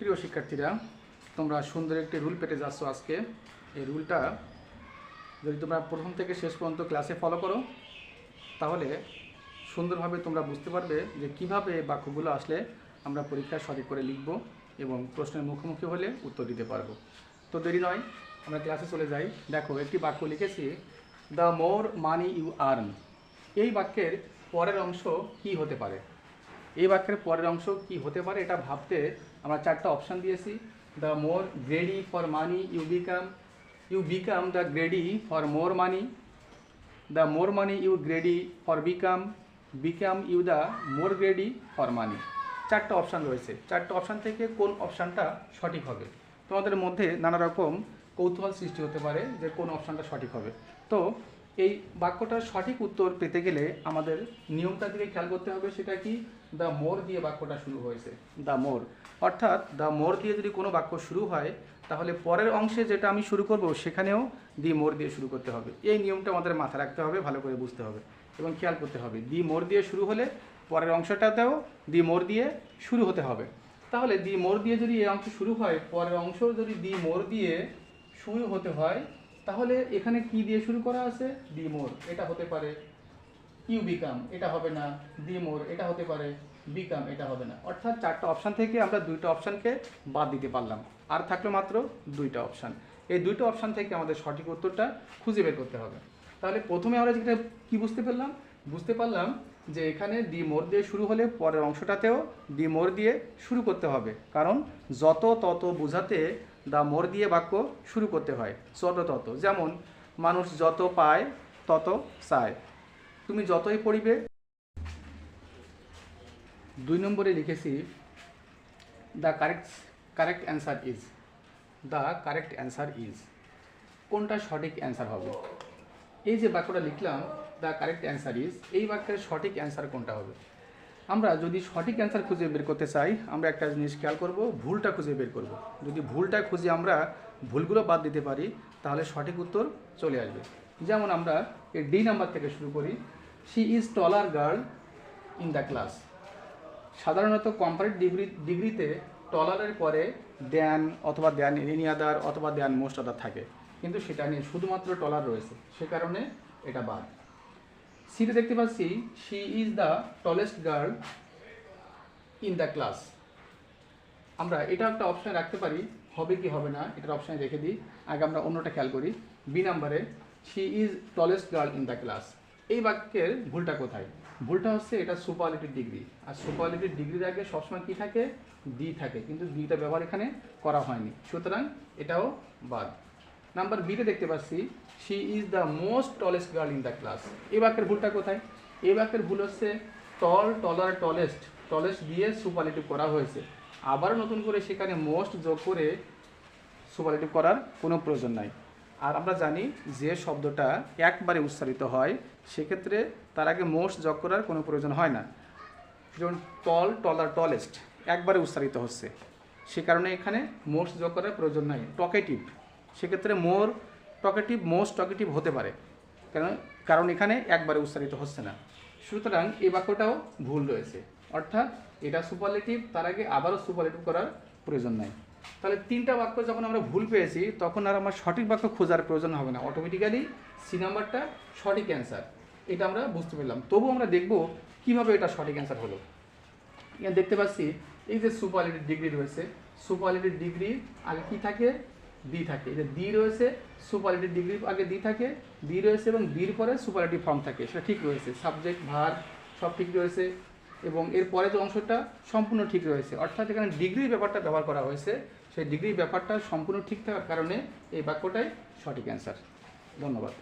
প্রিয় শিক্ষার্থীরা, তোমরা সুন্দর একটি রুল পেটে যাচ্ছ আজকে। এই রুলটা যদি তোমরা প্রথম থেকে শেষ পর্যন্ত ক্লাসে ফলো করো, তাহলে সুন্দরভাবে তোমরা বুঝতে পারবে যে কীভাবে বাক্যগুলো আসলে আমরা পরীক্ষায় সঠিক করে লিখব এবং প্রশ্নের মুখোমুখি হলে উত্তর দিতে পারব। তো দেরি নয়, আমরা ক্লাসে চলে যাই। দেখো, একটি বাক্য লিখেছি the more money you earn এই বাক্যের পরের অংশ কি হতে পারে? এই বাক্যের পরের অংশ কি হতে পারে? এটা ভাবতে আমরা চারটা অপশান দিয়েছি। The more greedy for money you become you become the greedy for more money the more money you greedy for become become you the more greedy for money চারটা অপশান রয়েছে। চারটা অপশান থেকে কোন অপশানটা সঠিক হবে? তোমাদের মধ্যে নানা রকম কৌতূহল সৃষ্টি হতে পারে যে কোন অপশানটা সঠিক হবে। তো এই বাক্যটার সঠিক উত্তর পেতে গেলে আমাদের নিয়মটা দিকে খেয়াল করতে হবে, সেটা কি? দ্য মোর দিয়ে বাক্যটা শুরু হয়েছে। The more. অর্থাৎ দ্য মোর দিয়ে যদি কোনো বাক্য শুরু হয়, তাহলে পরের অংশে যেটা আমি শুরু করব, সেখানেও দি মোর দিয়ে শুরু করতে হবে। এই নিয়মটা আমাদের মাথায় রাখতে হবে, ভালো করে বুঝতে হবে এবং খেয়াল করতে হবে। দি মোর দিয়ে শুরু হলে পরের অংশটাতেও দি মোর দিয়ে শুরু হতে হবে। তাহলে দি মোর দিয়ে যদি এই অংশ শুরু হয়, পরের অংশ যদি দি মোর দিয়ে শুরু হতে হয় তাহলে এখানে কি দিয়ে শুরু করা আছে? দি মোর এটা হতে পারে ইউ বিকাম এটা হবে না দি মোর এটা হতে পারে বিকাম, এটা হবে না। অর্থাৎ চারটা অপশান থেকে আমরা দুইটা অপশানকে বাদ দিতে পারলাম। আর থাকল মাত্র দুইটা অপশান। এই দুইটা অপশান থেকে আমাদের সঠিক উত্তরটা খুঁজে বের করতে হবে। তাহলে প্রথমে আমরা যেটা কি বুঝতে পারলাম? বুঝতে পারলাম যে এখানে দি মোর দিয়ে শুরু হলে পরের অংশটাতেও দি মোর দিয়ে শুরু করতে হবে। কারণ যত তত বোঝাতে দা মোর দিয়ে বাক্য শুরু করতে হয় যত তত। যেমন, মানুষ যত পায়, তত চায়। তুমি যতই পড়িবে, দুই নম্বরে লিখেছি the correct correct answer is. The correct answer is. কোনটা সঠিক অ্যান্সার হবে? এই যে বাক্যটা লিখলাম দ্য কারেক্ট অ্যান্সার ইজ, এই বাক্যের সঠিক অ্যান্সার কোনটা হবে? আমরা যদি সঠিক অ্যান্সার খুঁজে বের করতে চাই, আমরা একটা জিনিস খেয়াল করব, ভুলটা খুঁজে বের করব। যদি ভুলটা খুঁজে আমরা ভুলগুলো বাদ দিতে পারি, তাহলে সঠিক উত্তর চলে আসবে। যেমন আমরা এই ডি নাম্বার থেকে শুরু করি she is taller girl in the class সাধারণত কম্পারেট ডিগ্রি ডিগ্রিতে টলারের পরে দেন অথবা দেন এনি আদার অথবা দেন মোস্ট আদার থাকে। কিন্তু সেটা নিয়ে শুধুমাত্র টলার রয়েছে। সে কারণে এটা বাদ। সিতে দেখতে পাচ্ছি she is the tallest girl in the class আমরা এটা একটা অপশানে রাখতে পারি, হবে কি হবে না, এটার অপশানে রেখে দিই। আগে আমরা অন্যটা খেয়াল করি। বি নাম্বারে she is tallest girl in the class এই বাক্যের ভুলটা কোথায়? ভুলটা হচ্ছে এটা সুপারলিটির ডিগ্রি আর সুপারলিটির ডিগ্রির আগে সবসময় কী থাকে? দি থাকে। কিন্তু দিটা ব্যবহার এখানে করা হয়নি। সুতরাং এটাও বাদ। নাম্বার বিতে দেখতে পাচ্ছি she is the most tallest girl in the class এই বাক্যের ভুলটা কোথায়? এই বাক্যের ভুল হচ্ছে টল টলার টলেস্ট টলেস্ট দিয়ে সুপারলিটিভ করা হয়েছে। আবার নতুন করে সেখানে মোস্ট যোগ করে সুপারলিটিভ করার কোনো প্রয়োজন নাই। আর আমরা জানি যে শব্দটা একবারে উচ্চারিত হয়, সেক্ষেত্রে তার আগে মোস্ট যোগ করার কোনো প্রয়োজন হয় না। যেমন টল টলার টলেস্ট একবারে উচ্চারিত হচ্ছে। সে কারণে এখানে মোস্ট যোগ করার প্রয়োজন নাই। টকেটিভ সেক্ষেত্রে মোর টকেটিভ, মোস্ট টকেটিভ হতে পারে। কারণ কারণ এখানে একবারে উচ্চারিত হচ্ছে না। সুতরাং এই বাক্যটাও ভুল রয়েছে। অর্থাৎ এটা সুপারলেটিভ তার আগে আবারও সুপারলেটিভ করার প্রয়োজন নাই। তাহলে তিনটা বাক্য যখন আমরা ভুল পেয়েছি, তখন আর আমার সঠিক বাক্য খোঁজার প্রয়োজন হবে না। অটোমেটিক্যালি সি নাম্বারটা সঠিক অ্যান্সার এটা আমরা বুঝতে পারলাম তবু আমরা দেখব কীভাবে এটা সঠিক অ্যান্সার হলো। এখানে দেখতে পাচ্ছি, এই যে সুপারলিটিভ ডিগ্রি রয়েছে সুপারলিটিভ ডিগ্রি আগে কি থাকে? দি থাকে। এটা দি রয়েছে সুপারিটিভ ডিগ্রি আগে দি থাকে দি রয়েছে এবং দির পরে সুপারিটিভ ফর্ম থাকে। সেটা ঠিক রয়েছে। সাবজেক্ট ভার সব ঠিক রয়েছে এবং এর পরে যে অংশটা সম্পূর্ণ ঠিক রয়েছে। অর্থাৎ এখানে ডিগ্রির ব্যাপারটা ব্যবহার করা হয়েছে। সেই ডিগ্রির ব্যাপারটা সম্পূর্ণ ঠিক থাকার কারণে এই বাক্যটাই সঠিক অ্যান্সার ধন্যবাদ।